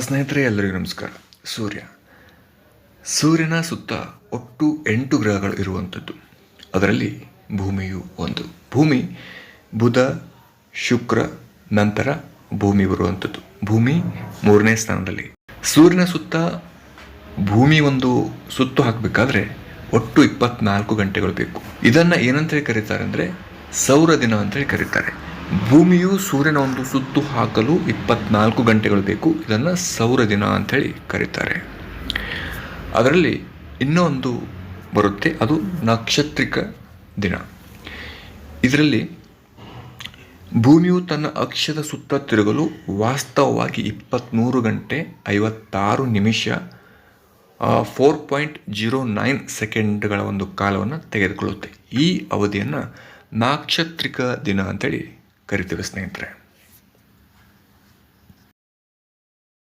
ಸ್ನೇಹಿತರೆ ಎಲ್ಲರಿಗೂ ನಮಸ್ಕಾರ. ಸೂರ್ಯ. ಸೂರ್ಯನ ಸುತ್ತ ಒಟ್ಟು ಎಂಟು ಗ್ರಹಗಳು ಇರುವಂಥದ್ದು. ಅದರಲ್ಲಿ ಭೂಮಿಯು ಒಂದು. ಭೂಮಿ, ಬುಧ, ಶುಕ್ರ, ನಂತರ ಭೂಮಿ ಬರುವಂಥದ್ದು. ಭೂಮಿ ಮೂರನೇ ಸ್ಥಾನದಲ್ಲಿ. ಸೂರ್ಯನ ಸುತ್ತ ಭೂಮಿ ಒಂದು ಸುತ್ತು ಹಾಕಬೇಕಾದ್ರೆ ಒಟ್ಟು ಇಪ್ಪತ್ನಾಲ್ಕು ಗಂಟೆಗಳು ಬೇಕು. ಇದನ್ನ ಏನಂತೇಳಿ ಕರೀತಾರೆ ಅಂದರೆ, ಸೌರ ದಿನ ಅಂತೇಳಿ ಕರೀತಾರೆ. ಭೂಮಿಯು ಸೂರ್ಯನ ಒಂದು ಸುತ್ತು ಹಾಕಲು ಇಪ್ಪತ್ನಾಲ್ಕು ಗಂಟೆಗಳು ಬೇಕು. ಇದನ್ನು ಸೌರ ದಿನ ಅಂಥೇಳಿ ಕರೀತಾರೆ. ಅದರಲ್ಲಿ ಇನ್ನೊಂದು ಬರುತ್ತೆ. ಅದು ನಕ್ಷತ್ರಿಕ ದಿನ. ಇದರಲ್ಲಿ ಭೂಮಿಯು ತನ್ನ ಅಕ್ಷದ ಸುತ್ತ ತಿರುಗಲು ವಾಸ್ತವವಾಗಿ ಇಪ್ಪತ್ತ್ಮೂರು ಗಂಟೆ ಐವತ್ತಾರು ನಿಮಿಷ ಫೋರ್ ಪಾಯಿಂಟ್ ಜೀರೋ ನೈನ್ ಸೆಕೆಂಡ್ಗಳ ಒಂದು ಕಾಲವನ್ನು ತೆಗೆದುಕೊಳ್ಳುತ್ತೆ. ಈ ಅವಧಿಯನ್ನು ನಾಕ್ಷತ್ರಿಕ ದಿನ ಅಂತೇಳಿ കരുത്തുക സ്നേഹിതരെ